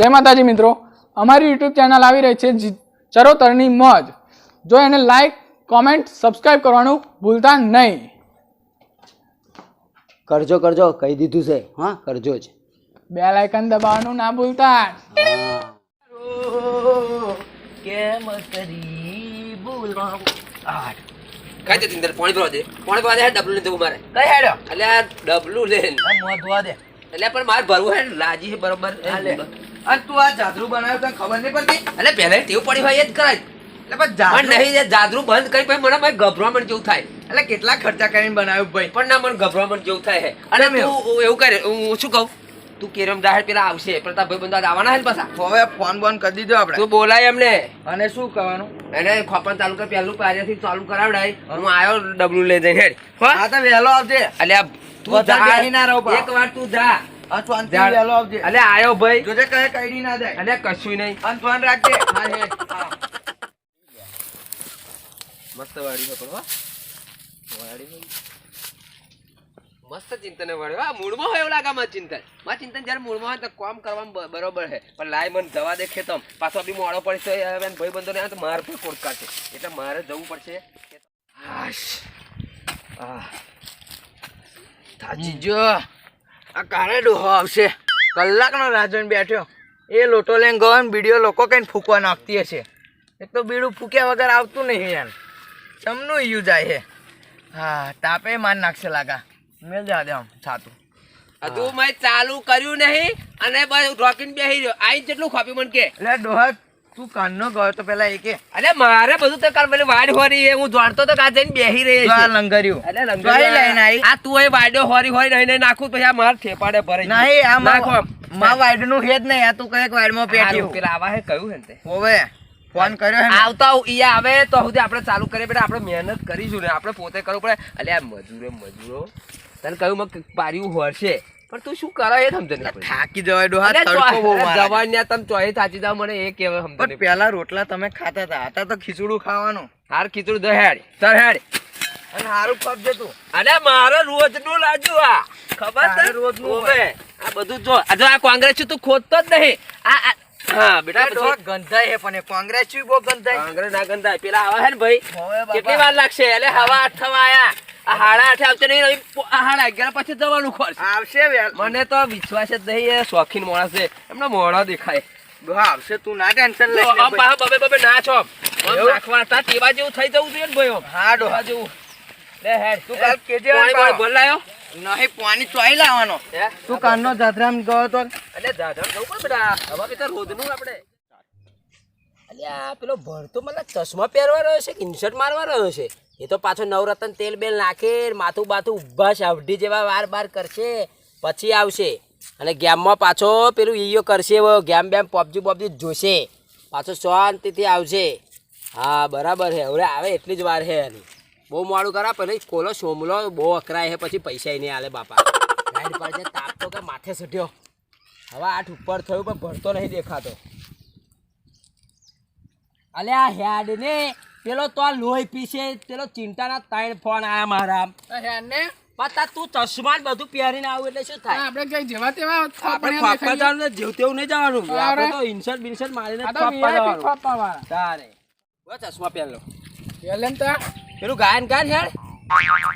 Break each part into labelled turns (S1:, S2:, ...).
S1: જય માતાજી મિત્રો. અમારી યુટ્યુબ ચેનલ આવી રહી છે ચરોતરની મોજ. જો એને લાઈક કોમેન્ટ સબસ્ક્રાઇબ કરવાનું ભૂલતા નહીં.
S2: કરજો કરજો કહી દીધું છે. હા કરજો જ.
S1: બે લાઇકન દબાવવાનું ના ભૂલતા.
S2: કેમ કરી ભૂલવા
S3: કઈ પાણી ભરવા દે. પાણી ભરવા દે ડબલું ડબલું લીધું મારે.
S2: કઈ હેડ્યો
S3: એટલે ડબલું લે.
S2: મોં ધોવા દે.
S3: એટલે પણ મારે ભરવું હે ને, લાજી છે બરોબર.
S2: આ લે. અને તું આ જાદરું બનાવ્યું તને ખબર નહીં પડતી?
S3: એટલે પહેલા ટેવ પડી હોય એ જ કરાય.
S2: એટલે પણ જાદરું
S3: નહીં જાદરું બંધ કરી પછી મને ભાઈ ગભરામણ જેવું થાય.
S2: એટલે કેટલા ખર્ચા કરીને બનાવ્યું ભાઈ?
S3: પણ ના મને ગભરામણ જેવું થાય અને? તું એવું? કરે હું શું કહું? તું કેરમ જાહેર પેલા આવશે પ્રતાપભાઈ બંધા આવવાના હે પાછા?
S2: હવે ફોન બોન કરી દીધો આપણે.
S3: તું બોલાય એમને.
S2: અને શું કરવાનું?
S3: એને ખોપણ ચાલુ કર પહેલું પારિયાથી ચાલુ કરાવડાય. હું આવ્યો ડબલું લઈ જઈને હેડ. હા?
S2: તો વહેલો આવજે.
S3: એટલે તું જા.
S2: ના રહો
S3: એક વાર તું જા.
S2: આ
S3: એટલે આયો ભાઈ.
S2: જોજે કહે કઈડી ના જાય.
S3: અલે કશું નહીં.
S2: અંતવાન રાખજે. હા હે.
S3: મસ્ત વાડી પણ વાડી મસ્ત ચિંતન વાળ્યો મૂળમાં હોય એવું લાગે મારે ચિંતન. મારા ચિંતન જ્યારે મૂળમાં હોય તો કામ કરવામાં બરોબર છે. પણ લાય મને જવા દે ખેતમ. પાછો બી મોડો પડશે હવે ભાઈ બંધો ને તો મારે પણ કોટ કાઢશે. એટલે મારે જવું પડશે. હાશ. આહ.
S2: થાજી જો. આ કારે ડોહો આવશે. કલાકનો રાજન બેઠ્યો. એ લોટો લઈને ગયો ને બીડીઓ લોકો કંઈ ફૂંકવા નાખતી હશે. એક તો બીડું ફૂક્યા વગર આવતું નહીં યાર. સમનું ઈયું જાય છે હા તાપે માર નાખશે લાગા. મેલ જા દે આમ છાતું
S3: હજુ મેં ચાલુ કર્યું નહીં અને બસ રોકીને બેસી રહ્યો. આઈ જેટલું ખોપી મને કે.
S2: એટલે ડોહા તું કાનનો ગયો તો પેલા એકે
S3: અરે મારે બધું તો કાલ પેલી વાડ હોરી હું જાણતો તો કાં જઈને બેસી રહી છે.
S2: લંગર્યું
S3: અરે
S2: જોઈ લઈને આઈ.
S3: આ તું એ વાડ્યો હોરી હોરી રહીને નાખું પછી આ માર ઠેપાડે ભરે
S2: નહીં આ
S3: નાખો આમ.
S2: માં નું હેજ નહીં. આ તું કંઈક
S3: વાઈડમાં
S2: પેટ્યું.
S3: પેલા આવા હે કયું હે તે.
S2: હોવે ફોન કર્યો હે
S3: આવતા ઈ આવે તો સુધી આપણે ચાલુ કરીએ બેટા આપણે મહેનત કરીશું ને આપણે પોતે કરવું પડે. અલ્યા મજૂરો મજૂરો. તને કહ્યું મેં પાર્યું હોરશે. પણ તું શું કરે એ સમજે નહીં
S2: થાકી જવાય ડોહા તડકો બહુ મારે.
S3: જવાન ને તમે ચોહી થાકી જાવ મને એ કહેવાય સમજે
S2: પણ રોટલા તમે ખાતા હતા આતા તો ખીચડું ખાવાનું.
S3: હાર ખીચડું દહેડ. તરહેડ
S2: અને હારું ખપજે તું.
S3: અરે મારે રોજનું લાજુ આ. ખબર છે?
S2: રોજનું
S3: ઓવે, આ બધું જો આ જો આ કોંગ્રેસ તું ખોદતો જ નહીં. આ હા બેટા
S2: ડોહા ગંધાય હે પણ કોંગ્રેસ બહુ ગંધાય.
S3: કોંગ્રેસ ના ગંધાય. પેલા આવા હે ને ભાઈ? કેટલી વાર લાગશે? એટલે હવા આઠ થવા આયા. હાડા આઠે આવશે નહીં હવે પો- આ હાડા અગિયાર પછી જવાનું ખોરશે
S2: આવશે
S3: મને તો વિશ્વાસ જ નહીં શોખીન માણસ છે. એમનો મોઢો દેખાય.
S2: આવશે તું ના ટેન્શન લે
S3: જો આમ પાછા. બબે બબે ના છો નાખવા હતા તેવા જેવું થઈ જવું જોઈએ ને ભાઈ
S2: હા ડોહા.
S3: જેવું. લે હેડ.
S2: તું કાલ કેજે
S3: પાણી
S2: પાડો.
S3: બોલ લાયો.
S2: નહીં પાણી ચોઈ લાવવાનો. તું કાનનો જાત્રામાં ગયો તો?
S3: એટલે દાદા જવું પડે બેટા હવે રોજનું આપણે. અલ્યા પેલો ભરતો મતલબ ચશ્મા પહેરવા રહ્યો છે કે ઇન્સર્ટ મારવા રહ્યો છે? એ તો પાછો નવરત્ન તેલ બેલ નાખે, માથું બાથું ઊભા સાવઢી જેવા વાર બાર કરશે, પછી આવશે. અને ગેમમાં પાછો પેલું ઈયો કરશે ગેમ બેમ પબજી પબજી જોશે. પાછો શાંતિથી આવશે. હા, બરાબર છે. હવે આવે એટલી જ વાર છે એની. બહુ મોડું કરા પહેલાં કોલો સોમલો બહુ અકરાય છે, પછી પૈસા નહીં આલે બાપા. લાઈટ પર છે તાપ તો કે માથે સઢ્યો. હવે આઠ ઉપર થયું, પણ ભરતો નહીં દેખાતો. અલે આ હેડ ને. પેલો તો લોહી પીશે પેલો ચિંતાના ત્રણ ફોન આયા મારા.
S1: હેડને
S3: પતા તું ચશ્મા બધું પહેરીને આવું એટલે શું થાય?
S1: આપણે કઈ જેવા તેવા
S3: આપણે ફાફા જવાનું ને જેવું તેવું નહીં જવાનું. આપણે તો ઇન્સર્ટ બિન્સર્ટ મારીને ફાફા જવાનું. તારે. ચશ્મા
S1: પહેરલો ને
S3: પેલું ગાયન ગાય હેડ.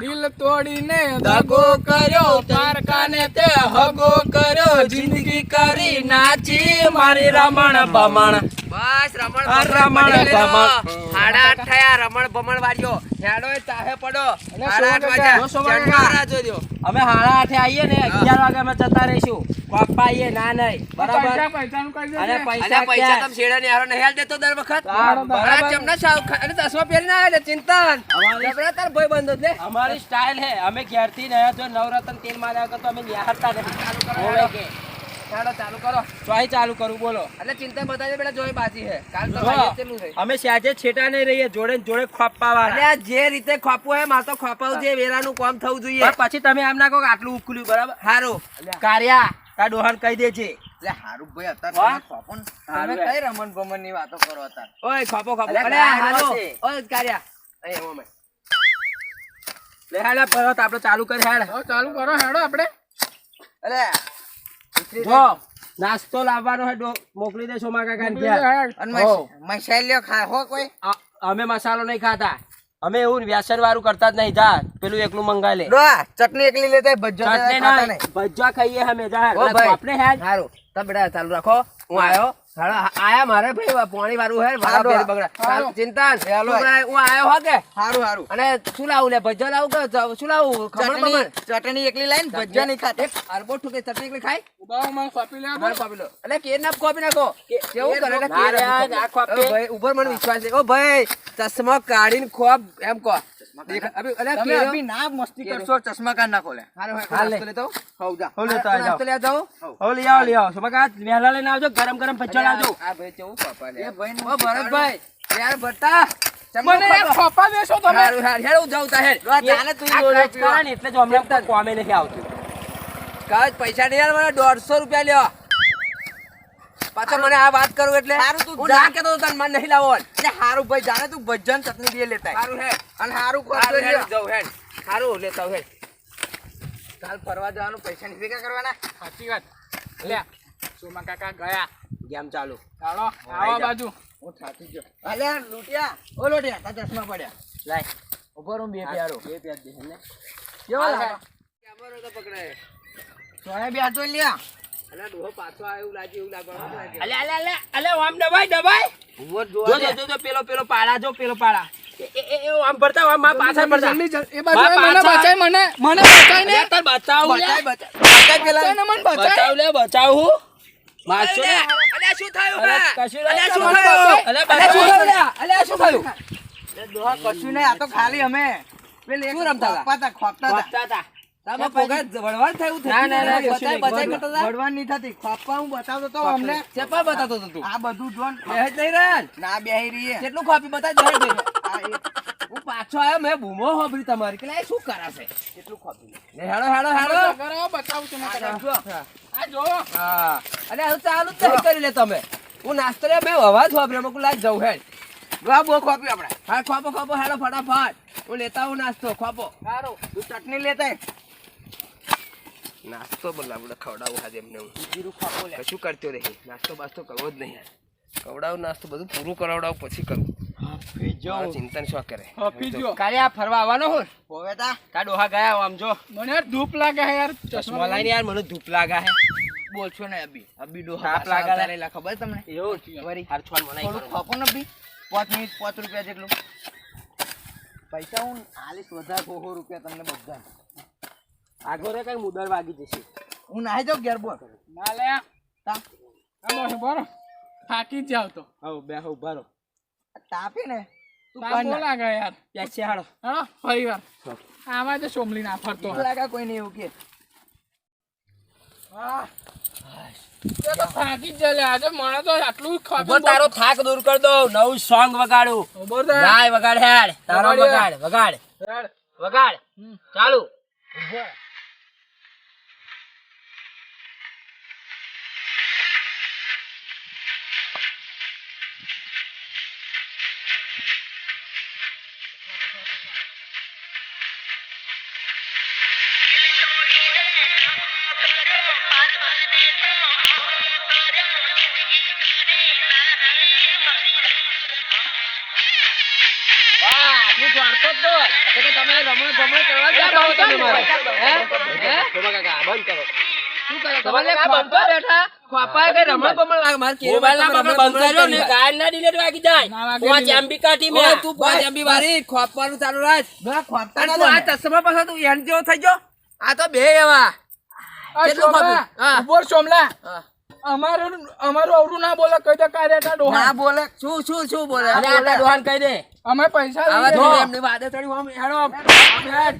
S1: દિલ તોડીને દગો કર્યો તારકાને તે હગો કર્યો જિંદગી કરી નાચી મારી રમણ બમણ
S3: બસ રમણ
S1: રમણ ભમણ.
S3: સાડા આઠ થયા રમણ ભમણ વાળ્યો. હેડો ચાહે પડો. સાડા આઠ વાગ્યા
S1: વાગ્યા. સો વાગ્યા.
S3: ઝંડો રાજો દ્યો. અમે સાડા આઠે આવીએ ને અગિયાર વાગે અમે જતા રહીશું. પપ્પા આવીએ ના નહીં. બરાબર?
S1: પૈસા પૈસાનું કરી
S3: અને પૈસા પૈસા તમે શેડા ને હારો નહીં દેતો દર વખત? બરાબર ચમના સાવ અને ચશ્મા પહેરીને આવે ચિંતન.
S4: અમારી-
S3: તાર ભાઈ બંધો દે
S4: અમારી સ્ટાઇલ હે. અમે ઘેરથી નયા જો નવરત્ન તેલ માર્યા તો અમે નિહાળતા નથી.
S3: ચાલુ ચાલો કરો.
S4: ચોઈ ચાલુ કરું બોલો.
S3: એટલે ચિંતા બતાવી પેલા જોઈ બાજી હે. કાલ તો કેટલું છે
S4: અમે સાજે છેટા નહીં રહીએ જોડે જોડે ખોપાવા
S3: એટલે જે રીતે ખોપવું હોય મારે તો ખોપાવું જે વેરાનું કામ થવું જોઈએ.
S4: પછી તમે એમ ના કહો આટલું ઉકલ્યું બરાબર?
S3: હારું.
S4: કાર્યા તાર ડોહાન કહી દેજે.
S2: એટલે હારું ભાઈ અત્યારે ખોપો તમે કઈ રમણ ભમણની વાતો કરો અત્યારે?
S3: ઓય ખોપો ખોપો.
S4: અલ્યા,
S3: અલે
S4: ગાય
S3: હાલો.
S4: છે.
S3: ઓય કાર્યા. અહીં ઓમે
S4: લે હાલે પરત આપણે ચાલુ કરી હેડ
S1: ચાલુ કરો હેડો આપણે
S2: અલે
S4: જો
S3: નાસ્તો લાવવાનો હે ડો- મોકલી દે સોમા કાકા.
S2: મસાલ્યો ખા હો કોઈ?
S3: અમે મસાલો નહીં ખાતા. અમે એવું વ્યસન વાળું કરતા જ નહીં જા પેલું એકલું મંગાઈ લે.
S2: ચટણી એકલી લેતા ભજ્જો
S3: ચટણી
S2: ખાતા
S3: નહીં,
S2: નહીં.
S3: ખાઈએ અમે જા આપણે હે
S2: સારું તબડા ચાલુ રાખો. હું. આવ્યો.
S3: આયા મારે ભાઈ પાણી વાળું હે બગડા. ચિંતા હું આયો હો કે
S2: સારું સારું
S3: અને શું લાવું લે ભજ્જો લાવું કે શું લાવું? ખમણ
S2: ચટણી
S3: બમણ?
S2: ચટણી એકલી લઈને ભજ્જો નહીં ખાતે
S3: અરબો ઠુકે ચટણી એકલી ખાય?
S1: ઊભા માં કોપી લે
S3: મારે કોપી લો. એટલે કેર ના કોપી નાખો.
S2: કેવું કરે
S3: કે
S2: કેર
S3: આ કોપી. ભાઈ ઉપર મને વિશ્વાસ છે. ઓ ભાઈ ચશ્મા કાઢીને ખોબ એમ અલે
S2: તમે અભી ના મસ્તી કરશો ચશ્મા કાઢ નાખો લે.
S3: હારું, હારું,
S2: હાલ લે.
S3: નાસ્તો લેતો આવું?
S2: હવ જા.
S3: હો લેતો આવી જાઓ. નાસ્તો લેતો આવું? હો લઈ આવો, લઈ આવો. સોમા કાકા, વહેલા લઈને આવજો ગરમ ગરમ ભજીયા લાવજો
S2: આ ભાઈ કેવું પાપા લે.
S3: એ ભાઈ ઓ ભરતભાઈ યાર ભટ્ટા
S1: મને ખોપા દેશો તમે.
S3: હારું, હારું, હેડ હું જાઉં તાહેર.
S2: લો, જાને તું
S3: આ
S2: પીવા.
S3: એટલે જ અમને કોમે નથી આવતું. કાચ પૈસા નહીં યાર મને રૂપિયા લ્યો. પાછો મને આ વાત કરું એટલે?
S2: હારું, તું
S3: હું ના કેતો તને મને નહીં લાવો.
S2: એટલે હારું ભાઈ જાણે તું ભજન ચટણી દે લેતા.
S3: હારું હેડ
S2: અને હારું ખોટો
S3: હારું
S2: રહ્યો.
S3: હે હારું લેતા હે
S2: કાલ ફરવા જવાનું પૈસા ની ભેગા કરવાના?
S1: સાચી વાત. લે સોમા કાકા ગયા.
S3: ગેમ ચાલુ.
S1: ચાલો આવા બાજુ.
S2: હું થાકી ગયો. અલે લૂટ્યા? ઓ લૂટ્યા તા ચશ્મા પડ્યા.
S3: લાય
S2: ઊભો રૂમ બે પ્યારો.
S3: બે પ્યાર દે હેને
S2: કેવો લાગે
S3: કેમેરો તો પકડાય.
S2: સોને બે હાથો લ્યા.
S3: અલા ડોહો પાછો આવ્યો એવું લાગે એવું લાગવાનું અલે અલે અલે અલે આમ દબાઈ દબાઈ
S2: જો
S3: જો જો જો પેલો પેલો પાડા જો પેલો પાડા એ એ એ, એ આમ ભરતા આમ મારા ભરતા
S1: જલ્દી જલ્દી. એ બાજુ મને બચાય મને મને બચાય ને
S3: તાર બચાવ
S2: બચાય બચાય. બચાય પેલા.
S1: ને મને
S3: બચાવ લે બચાવ હું. મારશો ને.
S2: અલે શું થયું
S3: અલે
S2: બા?
S3: કશું નહીં
S2: અલે શું થયું?
S3: અલે
S2: અલે શું થયું?
S3: અલે શું થયું?
S2: એ કશું નહીં આ તો ખાલી અમે. પેલી એક
S3: શું રમતા હતા?
S2: ખોપતા હતા, તમે પોગા થયું
S3: ના, ના, ના,
S2: નથી. બચાય કરતા હતા? વળવાળ નહીં થતી. ખોપવા હું બતાવતો તો અમને
S3: ચેપા બતાતો તો તું.
S2: આ બધું જોન
S3: બેહ જ નહીં રાન
S2: ના બેહી રહી
S3: કેટલું બતાવી દે દે હું પાછો આવ્યો મેં બૂમો હોભરી તમારી. કે શું કરાશે કેટલું કોપી હેડો હેડો હેડો
S1: કરો બચાવું છું
S2: આ જો.
S3: હા. અને હવે ચાલુ જ નહીં કરી લે તમે. હું નાસ્તો લે મેં અવાજ વાપર્યો મેં લાઈ લાજ જવું હેડ
S2: આ ખોપ્યું આપણે
S3: હા ખોપો ખોપો હેડો ફટાફટ. હું લેતા હું નાસ્તો ખોપો.
S2: સારું. તું ચટણી લેતા.
S3: નાસ્તો બોલા બોલા ખવડાવું આજે એમને હું. જીરું ખોપો કશું કરતો રહી નાસ્તો બાસ્તો કરવો જ નહીં ખવડાવું નાસ્તો બધું પૂરું કરાવડાવું પછી કરું. ચિંતન શું કરે? કાલે આ ફરવા આવવાનો હું?
S2: હોવે તા.
S3: તા ડોહા ગયા આમ જો?
S1: મને ધૂપ લાગે છે યાર.
S3: ચશ્મા
S1: ચશ્મા
S3: યાર મને ધૂપ લાગે હે.
S2: બોલશો ને અભી. અભી ડોહા
S3: લાગે
S2: ખબર તમને?
S3: એવું. હાર
S2: થોડું ને અભી. પાંચ મિનિટ પાંચ રૂપિયા જેટલું. પૈસા હું આલીસ વધારે સો રૂપિયા તમને બધા
S3: આગળ રે કઈ મુદર વાગી જશે.
S2: હું નાહી જાઉં ઘેર બોલ.
S1: ના લે.
S2: તા
S1: આમ બરો થાકી જ જાવ તો.
S3: હવ બે હવ ઊભા રહો.
S2: તાપે ને? તું
S1: કોણ
S2: ના.
S1: લાગે યાર.
S3: પેસે હાડો
S1: હા ફરી વાર આમાં તો સોમલી ના ફરતો
S2: લાગે કોઈ નહીં એવું કે.
S3: તારો થાક દૂર કર દો નવું સોંગ વગાડું. હેડ. વગાડ વગાડ. વગાડ. ચાલુ. તો કે તમે રમણ ભમણ કરવા જ તમે મારે હે હે શોભા કાકા બંધ કરો શું કરો તમારે ખોપા બેઠા ખોપા કે રમણ ભમણ લાગે મારે કેરો મોબાઈલ ના બાપા બંધ કર્યો ને ગાય ના ડિલેટ વાગી જાય પાંચ એમબી કાઢી મે તું પાંચ એમબી વાળી ખોપવાનું ચાલુ રાખ
S2: ના ખોપતા ના
S3: આ ચશ્મા પાછા તું એન જેવો થઈ ગયો આ તો બે એવા કેટલું
S1: સોમલા,
S3: હા.
S1: ઊભો સોમલા
S3: હા.
S1: અમારું અમારું અવરું ના બોલે કઈ તો કાઢે તા
S2: ના બોલે શું શું શું બોલે
S3: અરે આ કહી દે
S1: અમે પૈસા
S3: આવા. જો એમની વાદે ચડી આમ હેડો આમ હેડ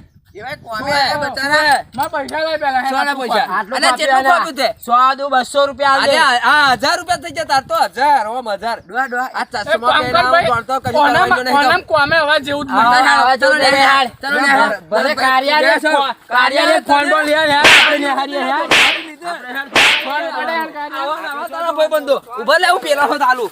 S2: કોમે બચારા
S1: મારા પૈસા લઈ પેલા
S3: સોના પૈસા
S1: ખા.
S3: કેટલું ખોપ્યું તે સો દુ બસો રૂપિયા આલે હા હજાર રૂપિયા થઈ જતા તો હજાર ઓમ હજાર
S2: ડોવા ડોહા
S3: આ ચશ્મા
S1: કામ કર હવે જેવું જ.
S3: હા, હવે ચલો ને હેડ. ચલો ને હેડ. કાર્યાલય ફો- કાર્યાલય ફોન બોલ યાર, આપણે નિહાળીએ, હેડ. આપણે હેડ.
S1: ફોન કરે યાર કાર્ય.
S3: આવો તારા ભાઈબંધો. ઊભા લે, હું પેલા હોત આલુ.